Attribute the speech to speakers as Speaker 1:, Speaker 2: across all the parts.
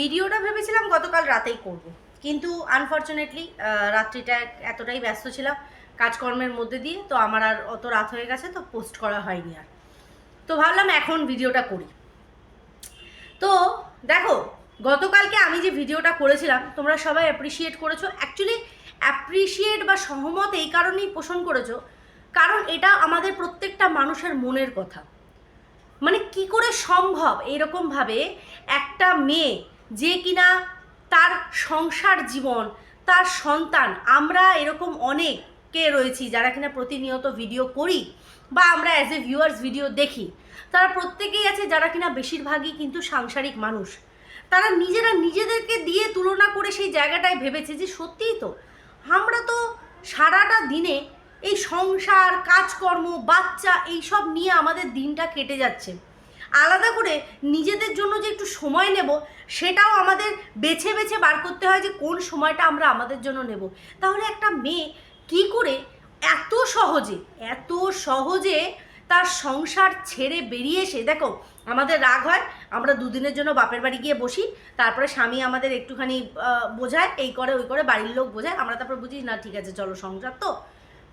Speaker 1: ভিডিওটা ভেবেছিলাম গতকাল রাতেই করব। কিন্তু আনফর্চুনেটলি রাত্রিটা এতটাই ব্যস্ত ছিলাম কাজকর্মের মধ্যে দিয়ে, তো আমার আর অত রাত হয়ে গেছে, তো পোস্ট করা হয়নি আর। তো ভাবলাম এখন ভিডিওটা করি। তো দেখো, গতকালকে আমি যে ভিডিওটা করেছিলাম, তোমরা সবাই অ্যাপ্রিসিয়েট করেছ। অ্যাকচুয়ালি অ্যাপ্রিসিয়েট বা সহমত এই কারণেই পোষণ করেছ, কারণ এটা আমাদের প্রত্যেকটা মানুষের মনের কথা। মানে কি করে সম্ভব এইরকমভাবে একটা মেয়ে যে কিনা তার সংসার জীবন, তার সন্তান, আমরা এরকম অনেকে রয়েছি যারা কিনা প্রতিনিয়ত ভিডিও করি বা আমরা অ্যাজ এ ভিউয়ার্স ভিডিও দেখি। তারা প্রত্যেকেই আছে যারা কিনা বেশিরভাগই কিন্তু সাংসারিক মানুষ। তারা নিজেরা নিজেদেরকে দিয়ে তুলনা করে সেই জায়গাটায় ভেবেছে যে সত্যিই তো আমরা তো সারাটা দিনে এই সংসার, কাজকর্ম, বাচ্চা, এইসব নিয়ে আমাদের দিনটা কেটে যাচ্ছে। আলাদা করে নিজেদের জন্য যে একটু সময় নেব, সেটাও আমাদের বেছে বেছে বার করতে হয় যে কোন সময়টা আমরা আমাদের জন্য নেব। তাহলে একটা মেয়ে কি করে এত সহজে এত সহজে তার সংসার ছেড়ে বেরিয়ে এসে, দেখো আমাদের রাগ হয়, আমরা দুদিনের জন্য বাপের বাড়ি গিয়ে বসি, তারপরে স্বামী আমাদের একটুখানি বোঝায়, এই করে, ওই করে, বাড়ির লোক বোঝায়, আমরা তারপর বুঝি, না, ঠিক আছে, চলো সংসার তো।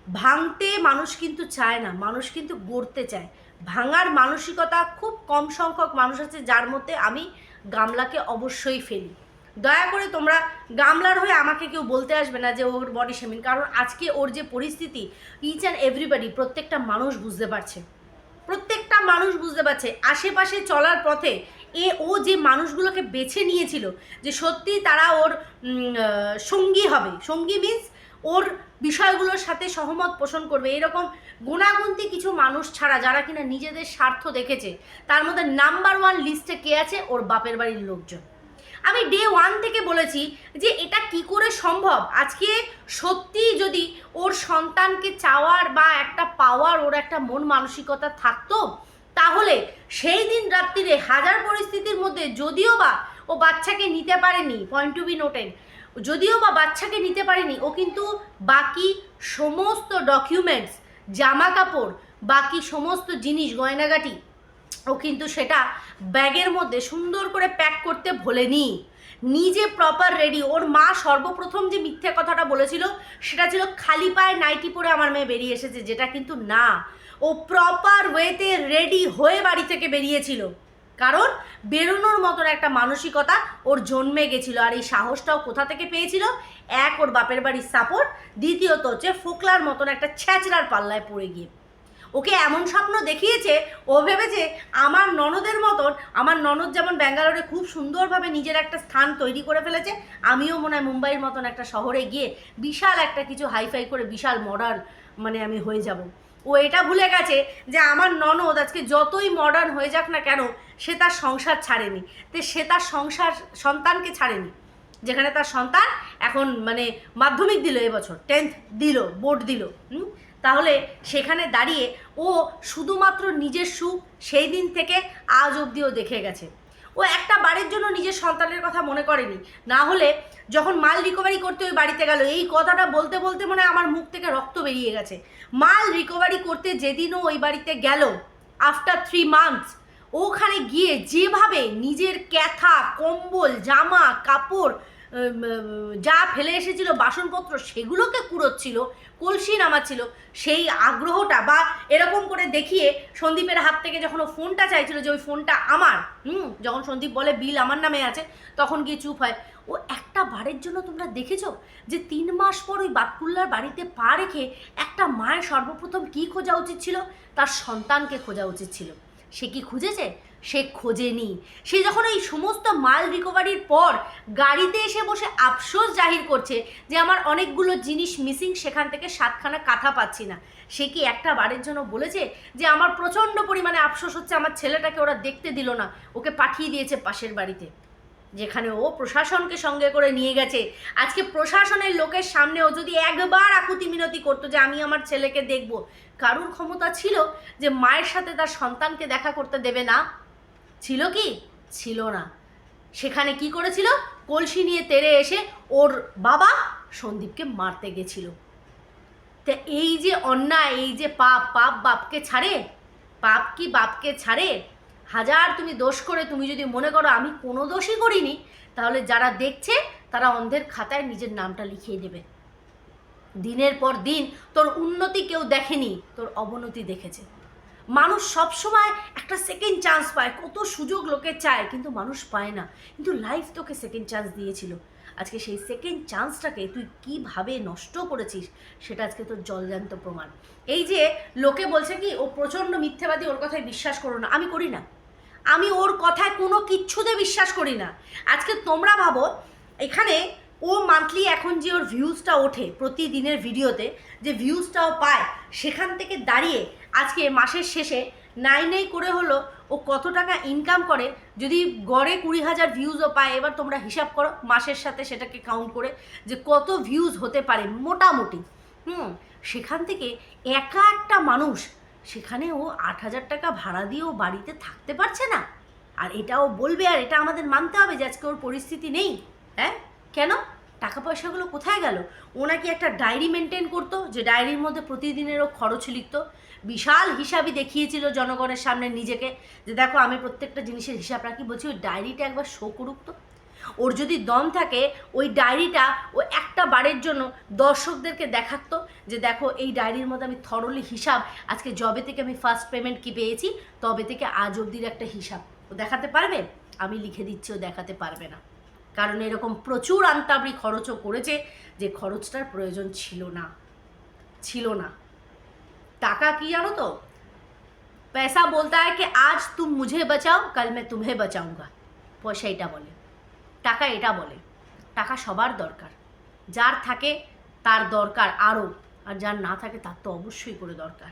Speaker 1: ভাঙতে মানুষ কিন্তু চায় না, মানুষ কিন্তু গড়তে চায়। ভাঙার মানসিকতা খুব কম সংখ্যক মানুষ আছে যার মধ্যে আমি গামলাকে অবশ্যই ফেলি। দয়া করে তোমরা গামলার হয়ে আমাকে কেউ বলতে আসবে না যে ওর বডি শেমিং কারণ আজকে ওর যে পরিস্থিতি ইচ অ্যান্ড এভরিবাডি প্রত্যেকটা মানুষ বুঝতে পারছে। প্রত্যেকটা মানুষ বুঝতে পারছে। আশেপাশে চলার পথে এ, ও যে মানুষগুলোকে বেছে নিয়েছিল, যে সত্যি তারা ওর সঙ্গী হবে। সঙ্গী মিন্স ওর বিষয়গুলোর সাথে সহমত পোষণ করবে। এরকম গুণাগুন্তি কিছু মানুষ ছাড়া যারা কিনা নিজেদের স্বার্থ দেখেছে, তার মধ্যে নাম্বার ওয়ান লিস্টে কে আছে? ওর বাপের বাড়ির লোকজন। আমি ডে ওয়ান থেকে বলেছি যে এটা কি করে সম্ভব? আজকে সত্যি যদি ওর সন্তানকে চাওয়ার বা একটা পাওয়ার, ওর একটা মন মানসিকতা থাকতো, তাহলে সেই দিন রাত্রিরে হাজার পরিস্থিতির মধ্যে যদিও বা ও বাচ্চাকে নিতে পারেনি পয়েন্ট টু বি নোটেড যদিও বা বাচ্চাকে নিতে পারেনি, ও কিন্তু বাকি সমস্ত ডকুমেন্টস জামা কাপড় বাকি সমস্ত জিনিস, গয়নাগাটি, ও কিন্তু সেটা ব্যাগের মধ্যে সুন্দর করে প্যাক করতে ভোলেনি। নিজে প্রপার রেডি ওর মা সর্বপ্রথম যে মিথ্যে কথাটা বলেছিল, সেটা ছিল খালি পায়ে নাইটি পরে আমার মেয়ে বেরিয়ে এসেছে, যেটা কিন্তু না। ও প্রপার ওয়েতে রেডি হয়ে বাড়ি থেকে বেরিয়েছিল। কারণ বেরোনোর মতন একটা মানসিকতা ওর জন্মে গেছিল আর এই সাহসটাও কোথা থেকে পেয়েছিল? এক, ওর বাপের বাড়ির সাপোর্ট। দ্বিতীয়ত হচ্ছে ফোকলার মতন একটা ছ্যাচড়ার পাল্লায় পড়ে গিয়ে। ওকে এমন স্বপ্ন দেখিয়েছে, ও ভেবেছে আমার ননদের মতন, আমার ননদ যেমন ব্যাঙ্গালোরে খুব সুন্দরভাবে নিজের একটা স্থান তৈরি করে ফেলেছে, আমিও মনে হয় মুম্বাইয়ের মতন একটা শহরে গিয়ে বিশাল একটা কিছু হাইফাই করে বিশাল মডার্ন মানে আমি হয়ে যাব। ও এটা ভুলে গেছে যে আমার ননদ আজকে যতই মডার্ন হয়ে যাক না কেন, সে তার সংসার ছাড়েনি। তো সে তার সংসার সন্তানকে ছাড়েনি। যেখানে তার সন্তান এখন মানে মাধ্যমিক দিল এবছর টেন্থ দিল বোর্ড দিল, হুম? তাহলে সেখানে দাঁড়িয়ে ও শুধুমাত্র নিজের সুখ সেই দিন থেকে আজ অবধিও দেখে গেছে। ও একটা বাড়ির জন্য নিজের সন্তানের কথা মনে করেনি। না হলে যখন মাল রিকভারি করতে ওই বাড়িতে গেল, এই কথাটা বলতে বলতে মনে আমার মুখ থেকে রক্ত বেরিয়ে গেছে। মাল রিকভারি করতে যেদিনও ওই বাড়িতে গেল। আফটার থ্রি মান্থস ওখানে গিয়ে যেভাবে নিজের ক্যাথা, কম্বল, জামা, কাপড় যা ফেলে এসেছিল বাসনপত্র সেগুলোকে কুড়োচ্ছিল কলসি নামাচ্ছিল সেই আগ্রহটা বা এরকম করে দেখিয়ে সন্দীপের হাত থেকে যখন ও ফোনটা চাইছিল যে ওই ফোনটা আমার, হুম, যখন সন্দীপ বলে বিল আমার নামে আছে, তখন গিয়ে চুপ হয়। ও একটা বারের জন্য তোমরা দেখেছ যে তিন মাস পর ওই বাতকুল্লার বাড়িতে পা রেখে একটা মায়ের সর্বপ্রথম কি খোঁজা উচিত ছিল? তার সন্তানকে খোঁজা উচিত ছিল। সে কি খুঁজেছে? সে খোঁজেনি। সে যখন এই সমস্ত মাল রিকভারির পর গাড়িতে এসে বসে আফসোস জাহির করছে যে আমার অনেকগুলো জিনিস মিসিং সেখান থেকে সাতখানা কাঁথা পাচ্ছি না। সে কি একটা বারের জন্য বলেছে যে আমার প্রচণ্ড পরিমাণে আফসোস হচ্ছে, আমার ছেলেটাকে ওরা দেখতে দিল না, ওকে পাঠিয়ে দিয়েছে পাশের বাড়িতে। যেখানে ও প্রশাসনকে সঙ্গে করে নিয়ে গেছে। আজকে প্রশাসনের লোকের সামনে ও যদি একবার আকুতি মিনতি করতো যে আমি আমার ছেলেকে দেখব, কারুর ক্ষমতা ছিল যে মায়ের সাথে তার সন্তানকে দেখা করতে দেবে না? ছিল কি? ছিল না। সেখানে কি করেছিল? কলসি নিয়ে তেড়ে এসে ওর বাবা সন্দীপকে মারতে গেছিল। তা এই যে অন্যায়, এই যে পাপ পাপ বাপকে ছাড়ে? পাপ কি বাপকে ছাড়ে? হাজার তুমি দোষ করে তুমি যদি মনে করো আমি কোনো দোষই করিনি, তাহলে যারা দেখছে তারা অন্ধের খাতায় নিজের নামটা লিখিয়ে দেবে। দিনের পর দিন তোর উন্নতি কেউ দেখেনি, তোর অবনতি দেখেছে। মানুষ সব সময় একটা সেকেন্ড চান্স পায়, কত সুযোগ লোকে চায়, কিন্তু মানুষ পায় না। কিন্তু লাইফ তোকে সেকেন্ড চান্স দিয়েছিল। আজকে সেই সেকেন্ড চান্সটাকে তুই কীভাবে নষ্ট করেছিস, সেটা আজকে তোর জলজান্ত প্রমাণ। এই যে লোকে বলছে কি, ও প্রচণ্ড মিথ্যেবাদী, ওর কথায় বিশ্বাস করো না। আমি করি না। আমি ওর কথায় কোনো কিচ্ছুতে বিশ্বাস করি না। আজকে তোমরা ভাবো, এখানে ও মান্থলি এখন যে ওর ভিউজটা ওঠে প্রতিদিনের ভিডিওতে, যে ভিউজটাও পায়, সেখান থেকে দাঁড়িয়ে আজকে মাসের শেষে নাই নাই করে হলো ও কত টাকা ইনকাম করে, যদি গড়ে কুড়ি হাজার ভিউজও পায়, এবার তোমরা হিসাব করো মাসের সাথে সেটাকে কাউন্ট করে যে কত ভিউজ হতে পারে মোটামুটি। হুম, সেখান থেকে একা একটা মানুষ সেখানে ও আট হাজার টাকা ভাড়া দিয়ে ও বাড়িতে থাকতে পারছে না। আর এটাও বলবে, আর এটা আমাদের মানতে হবে যে আজকে ওর পরিস্থিতি নেই। হ্যাঁ? কেন? টাকা পয়সাগুলো কোথায় গেল? ও নাকি একটা ডায়েরি মেনটেন করতো, যে ডায়েরির মধ্যে প্রতিদিনেরও খরচ লিখতো। বিশাল হিসাবই দেখিয়েছিল জনগণের সামনে নিজেকে, যে দেখো আমি প্রত্যেকটা জিনিসের হিসাব রাখি, বলছি ওই ডায়েরিটা একবার শো করুক তো। ওর যদি দম থাকে ওই ডায়েরিটা ও একটা বারের জন্য দর্শকদেরকে দেখাতো যে দেখো এই ডায়েরির মধ্যে আমি থরলি হিসাব আজকে জবে থেকে আমি ফার্স্ট পেমেন্ট কি পেয়েছি তবে থেকে আজ অবধির একটা হিসাব ও দেখাতে পারবে আমি লিখে দিচ্ছি ও দেখাতে পারবে না কারণ এরকম প্রচুর আন্তাবড়ি খরচও করেছে যে খরচটার প্রয়োজন ছিল না ছিল না টাকা কি জানো তো पैसा बोलता है कि आज तुम मुझे बचाओ कल मैं तुम्हें बचाऊंगा পয়সা এটা বলে টাকা এটা বলে, টাকা সবার দরকার। যার থাকে তার দরকার আরও, আর যার না থাকে তার তো অবশ্যই করে দরকার।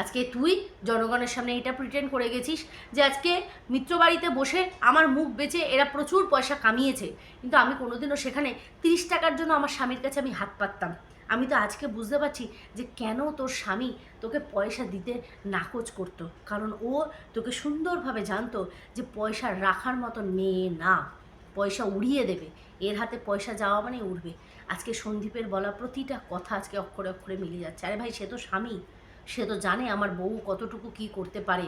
Speaker 1: আজকে তুই জনগণের সামনে এটা প্রিটেন্ড করে গেছিস যে আজকে মিত্রবাড়িতে বসে আমার মুখ বেচে এরা প্রচুর পয়সা কামিয়েছে, কিন্তু আমি কোনোদিনও সেখানে তিরিশ টাকার জন্য আমার স্বামীর কাছে আমি হাত পাততাম। আমি তো আজকে বুঝতে পারছি যে কেন তোর স্বামী তোকে পয়সা দিতে নাকচ করতো, কারণ ও তোকে সুন্দরভাবে জানতো যে পয়সা রাখার মতো মেয়ে না। পয়সা উড়িয়ে দেবে। এর হাতে পয়সা যাওয়া মানে উঠবে আজকে সন্দীপের বলা প্রতিটা কথা আজকে অক্ষরে অক্ষরে মিলে যাচ্ছে। আরে ভাই, সে তো স্বামী। সে তো জানে আমার বউ কতটুকু কি করতে পারে।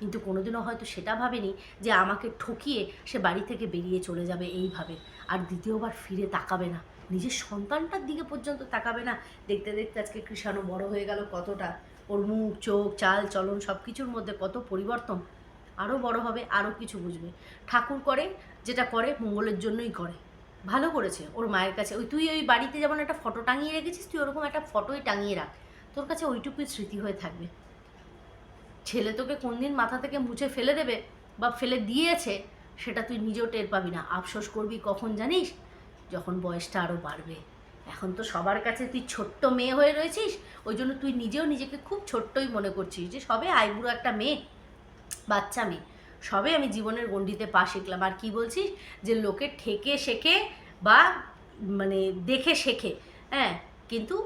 Speaker 1: কিন্তু কোনোদিনও হয়তো সেটা ভাবেনি যে আমাকে ঠকিয়ে সে বাড়ি থেকে বেরিয়ে চলে যাবে এইভাবে। আর দ্বিতীয়বার ফিরে তাকাবে না। নিজের সন্তানটার দিকে পর্যন্ত তাকাবে না। দেখতে দেখতে আজকে কৃষাণু বড় হয়ে গেল কতটা। ওর মুখ, চোখ, চাল, চলন সব কিছুর মধ্যে কত পরিবর্তন। আরও বড় হবে আরও কিছু বুঝবে। ঠাকুর করে যেটা করে মঙ্গলের জন্যই করে। ভালো করেছে ওর মায়ের কাছে। ওই তুই ওই বাড়িতে যেমন একটা ফটো টাঙিয়ে রেখেছিস, তুই ওরকম একটা ফটোই টাঙিয়ে রাখ। তোর কাছে ওইটুকুই স্মৃতি হয়ে থাকবে। ছেলে তোকে কোন দিন মাথা থেকে মুছে ফেলে দেবে বা ফেলে দিয়েছে, সেটা তুই নিজেও টের পাবি না। আফসোস করবি কখন জানিস? যখন বয়সটা আরও বাড়বে। এখন তো সবার কাছে তুই ছোট্ট মেয়ে হয়ে রয়েছিস, ওই জন্য তুই নিজেও নিজেকে খুব ছোট্টই মনে করছিস যে সবে আইবুড়ো একটা মেয়ে, বাচ্চা মেয়ে। সবে আমি জীবনের গণ্ডিতে পা শিখলাম আর কি বলছিস? যে লোকে ঠেকে শেখে বা মানে দেখে শেখে হ্যাঁ? কিন্তু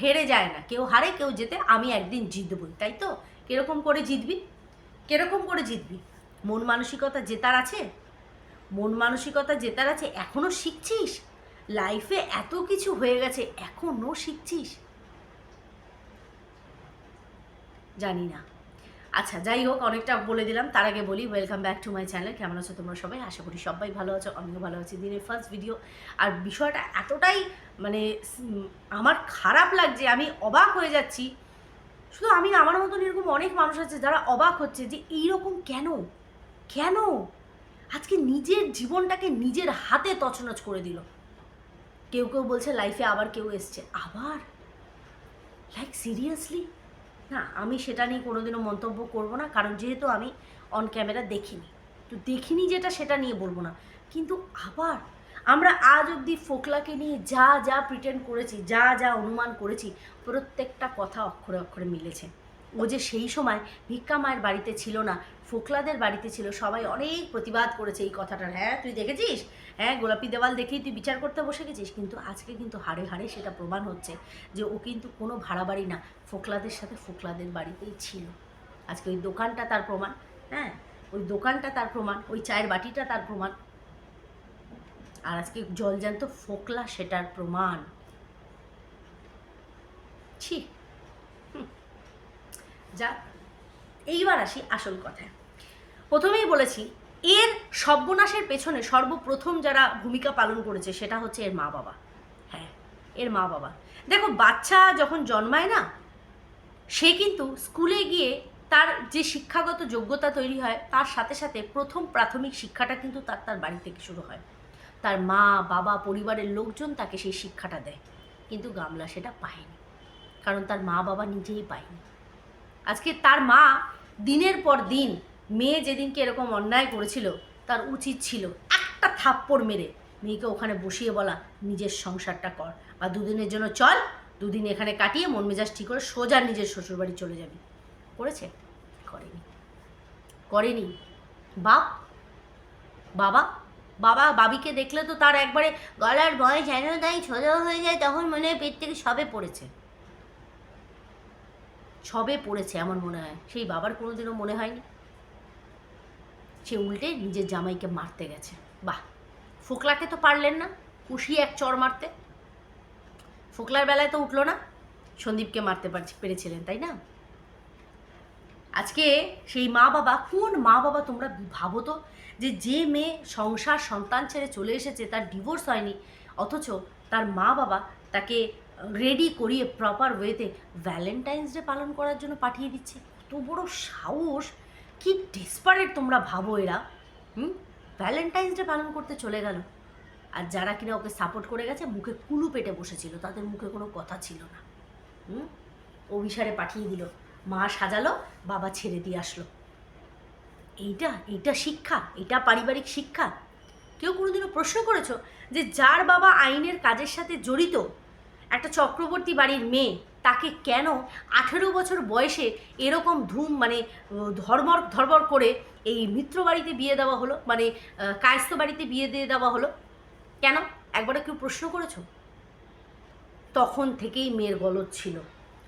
Speaker 1: হেরে যায় না। কেউ হারে, কেউ যেতে আমি একদিন জিতবই, তাই তো? কীরকম করে জিতবি? কীরকম করে জিতবি? মন মানসিকতা জেতার আছে? মন মানসিকতা জেতার আছে? এখনও শিখছিস? লাইফে এত কিছু হয়ে গেছে এখনও শিখছিস? জানি না। আচ্ছা যাই হোক, অনেকটা বলে দিলাম। তার আগে বলি welcome back to my channel কেমন আছো তোমরা সবাই? আশা করি সবাই ভালো আছো, আমিও ভালো আছি। দিনের ফার্স্ট ভিডিও আর বিষয়টা এতটাই মানে আমার খারাপ লাগছে, আমি অবাক হয়ে যাচ্ছি। শুধু আমি আমার মতন এরকম অনেক মানুষ আছে যারা অবাক হচ্ছে যে, এইরকম কেন? কেন? আজকে নিজের জীবনটাকে নিজের হাতে তছনছ করে দিল। কেউ কেউ বলছে লাইফে আবার কেউ এসছে। আবার? লাইক সিরিয়াসলি না, আমি সেটা নিয়ে কোনোদিনও মন্তব্য করব না, কারণ যেহেতু আমি অন ক্যামেরা দেখিনি। তো দেখিনি যেটা, সেটা নিয়ে বলব না। কিন্তু আবার আমরা আজ অবধি ফোকলাকে নিয়ে যা যা প্রিটেন্ড করেছি, যা যা অনুমান করেছি, প্রত্যেকটা কথা অক্ষরে অক্ষরে মিলেছে। ও যে সেই সময় ভিক্ষা মায়ের বাড়িতে ছিল না, ফোকলাদের বাড়িতে ছিল, সবাই অনেক প্রতিবাদ করেছে এই কথাটার। হ্যাঁ তুই দেখেছিস? হ্যাঁ গোলাপি দেওয়াল দেখেই তুই বিচার করতে বসে গেছিস, কিন্তু আজকে কিন্তু হাড়ে হাড়ে সেটা প্রমাণ হচ্ছে যে ও কিন্তু কোনো ভাড়া বাড়ি না, ফোকলাদের সাথে ফোকলাদের বাড়িতেই ছিল। আজকে ওই দোকানটা তার প্রমাণ হ্যাঁ ওই দোকানটা তার প্রমাণ, ওই চায়ের বাটিটা তার প্রমাণ। আর আজকে জলজান্ত ফোকলা সেটার প্রমাণ। ছি। যা, এইবার আসি আসল কথায়। প্রথমেই বলেছি, এর সর্বনাশের পেছনে সর্বপ্রথম যারা ভূমিকা পালন করেছে সেটা হচ্ছে এর মা বাবা। হ্যাঁ এর মা বাবা। দেখো, বাচ্চা যখন জন্মায় না, সে কিন্তু স্কুলে গিয়ে তার যে শিক্ষাগত যোগ্যতা তৈরি হয়, তার সাথে সাথে প্রথম প্রাথমিক শিক্ষাটা কিন্তু তার তার বাড়ি থেকে শুরু হয়। তার মা, বাবা, পরিবারের লোকজন তাকে সেই শিক্ষাটা দেয়। কিন্তু গামলা সেটা পায়নি। কারণ তার মা বাবা নিজেই পায়নি। আজকে তার মা দিনের পর দিন মেয়ে যেদিনকে এরকম অন্যায় করেছিল, তার উচিত ছিল একটা থাপ্পড় মেরে মেয়েকে ওখানে বসিয়ে বলা, নিজের সংসারটা কর। বা দুদিনের জন্য চল, দুদিন এখানে কাটিয়ে মন মেজাজ ঠিক করে সোজা নিজের শ্বশুরবাড়ি চলে যাবি। করেছে? করেনি। করেনি। বাপ? বাবা? বাবা, বাবিকে দেখলে তো তার একবারে গলার বয়স যেন তাই ছোট হয়ে যায়, তখন মনে হয় পেট থেকে সবে পড়েছে। সবে পড়েছে, এমন মনে হয়। সেই বাবার কোনোদিনও মনে হয়নি। সে উল্টে নিজের জামাইকে মারতে গেছে। বাহ! ফোকলাকে তো পারলেন না, খুশি এক চর মারতে। ফোকলার বেলায় তো উঠল না, সন্দীপকে মারতে পারছি পেরেছিলেন, তাই না? আজকে সেই মা বাবা, কোন মা বাবা তোমরা ভাবো তো যে যে মেয়ে সংসার সন্তান ছেড়ে চলে এসেছে, তার ডিভোর্স হয়নি, অথচ তার মা বাবা তাকে রেডি করিয়ে প্রপার ওয়েতে ভ্যালেন্টাইন্স ডে পালন করার জন্য পাঠিয়ে দিচ্ছে। এত বড় সাহস! কি ডেসপারেট তোমরা ভাবো এরা। হুম? ভ্যালেন্টাইন্স ডে পালন করতে চলে গেল। আর যারা কিনা ওকে সাপোর্ট করে গেছে, মুখে কুলু পেটে বসেছিল, তাদের মুখে কোনো কথা ছিল না। হুম? অভিসারে পাঠিয়ে দিল। মা সাজালো, বাবা ছেড়ে দিয়ে আসলো। এইটা এইটা শিক্ষা এটা পারিবারিক শিক্ষা। কেউ কোনোদিনও প্রশ্ন করেছ যে যার বাবা আইনের কাজের সাথে জড়িত একটা চক্রবর্তী বাড়ির মেয়ে তাকে কেন আঠেরো বছর বয়সে এরকম ধুম মানে ধর্মর ধর্মর করে এই মিত্র বাড়িতে বিয়ে দেওয়া হলো? মানে আহ, কায়স্থ বাড়িতে বিয়ে দিয়ে দেওয়া হলো? কেন? একবারে কেউ প্রশ্ন করেছ? তখন থেকেই মেয়ের গলদ ছিল।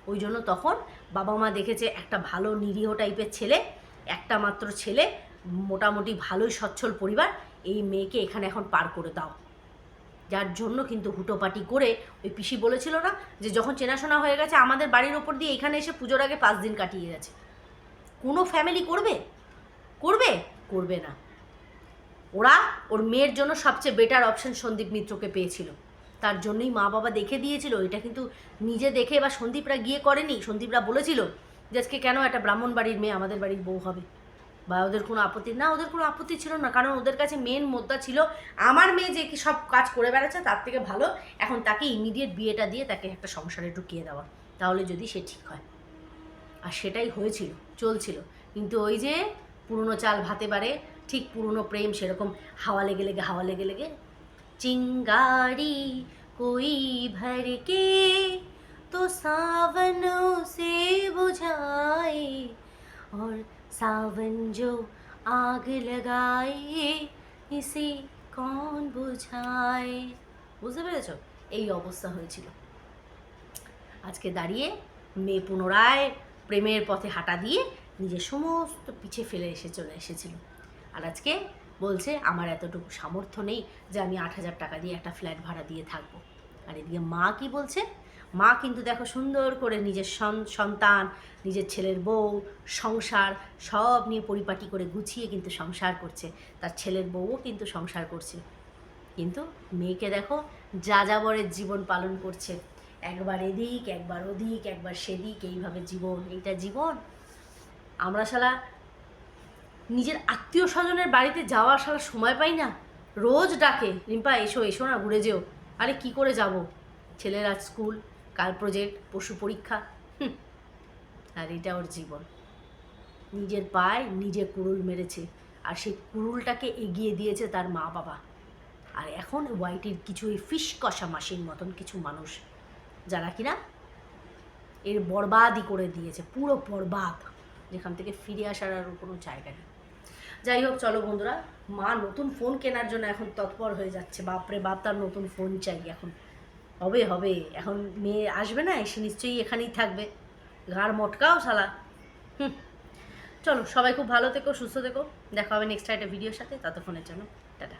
Speaker 1: ওই জন্য তখন বাবা মা দেখেছে একটা ভালো নিরীহ টাইপের ছেলে একটা মাত্র ছেলে মোটামুটি ভালোই সচ্ছল পরিবার এই মেয়েকে এখানে এখন পার করে দাও। যার জন্য কিন্তু হুটোপাটি করে ওই পিসি বলেছিল না যে যখন চেনাশোনা হয়ে গেছে, আমাদের বাড়ির ওপর দিয়ে এখানে এসে পুজোর আগে পাঁচ দিন কাটিয়ে গেছে। কোনো ফ্যামিলি করবে? করবে? করবে না। ওরা ওর মেয়ের জন্য সবচেয়ে বেটার অপশন সন্দীপ মিত্রকে পেয়েছিল। তার জন্যই মা বাবা দেখে দিয়েছিল। এটা কিন্তু নিজে দেখে বা সন্দীপরা গিয়ে করেনি। সন্দীপরা বলেছিল যে, আজকে কেন একটা ব্রাহ্মণ বাড়ির মেয়ে আমাদের বাড়ির বউ হবে? বা ওদের কোনো আপত্তি, না, ওদের কোনো আপত্তি ছিল না, কারণ ওদের কাছে মেন মুদ্রা ছিল আমার মেয়ে যে কি সব কাজ করে বেড়াচ্ছে, তার থেকে ভালো। এখন তাকে ইমিডিয়েট বিয়েটা দিয়ে তাকে একটা সংসারে ঢুকিয়ে দেওয়া, তাহলে যদি সে ঠিক হয়। আর সেটাই হয়েছিল, চলছিল। কিন্তু ওই যে পুরনো চাল ভাতে পারে ঠিক পুরনো প্রেম সেরকম হাওয়া লেগে লেগে, হাওয়া লেগে লেগে, চিঙ্গারি কই ভরকে, তো সাবন সে বুঝায়, আর सावन जो आग लगाए इसे कौन बुझाए বুঝতে পেরেছ এই অবস্থা হয়েছিল আজকে দাঁড়িয়ে মেয়ে পুনরায় প্রেমের পথে হাঁটা দিয়ে নিজের সমস্ত পিছে ফেলে এসে চলে এসেছিল আর আজকে বলছে আমার এতটুকু সামর্থ্য নেই যে আমি আট হাজার টাকা দিয়ে একটা ফ্ল্যাট ভাড়া দিয়ে থাকবো আর এদিকে মা কি বলছে মা কিন্তু দেখো সুন্দর করে নিজের সন- সন্তান, নিজের ছেলের বউ, সংসার সব নিয়ে পরিপাটি করে গুছিয়ে কিন্তু সংসার করছে। তার ছেলের বউও কিন্তু সংসার করছে। কিন্তু মেয়েকে দেখো যা যাবরের জীবন পালন করছে। একবার এদিক, একবার ওদিক, একবার সেদিক, এইভাবে জীবন, এইটা জীবন। আমরা শালা নিজের আত্মীয় স্বজনের বাড়িতে যাওয়া আসার সময় পাই না। রোজ ডাকে, রিম্পা, এসো এসো না, ঘুরে যেও। আরে কি করে যাব? ছেলের স্কুল কাল প্রজেক্ট পশু পরীক্ষা আর এটা ওর জীবন। নিজের পায়ে নিজে কুড়ুল মেরেছে, আর সেই কুড়ুলটাকে এগিয়ে দিয়েছে তার মা বাবা। আর এখন ওয়াইটির কিছু এই ফিস কষা মাসির মতন কিছু মানুষ, যারা কিনা এর বরবাদই করে দিয়েছে, পুরো বরবাদ, যেখান থেকে ফিরে আসার আর কোনো জায়গা নেই। যাই হোক, চলো বন্ধুরা, মা নতুন ফোন কেনার জন্য এখন তৎপর হয়ে যাচ্ছে। বাপরে, বাপ, তার নতুন ফোন চাই এখন। হবে হবে। এখন মেয়ে আসবে না, এসে নিশ্চয়ই এখানেই থাকবে। ঘাড় মটকাও শালা। হুম। চলো, সবাই খুব ভালো থেকো, সুস্থ থেকো। দেখা হবে নেক্সট একটা ভিডিওর সাথে। ততক্ষণের জন্য, টাটা।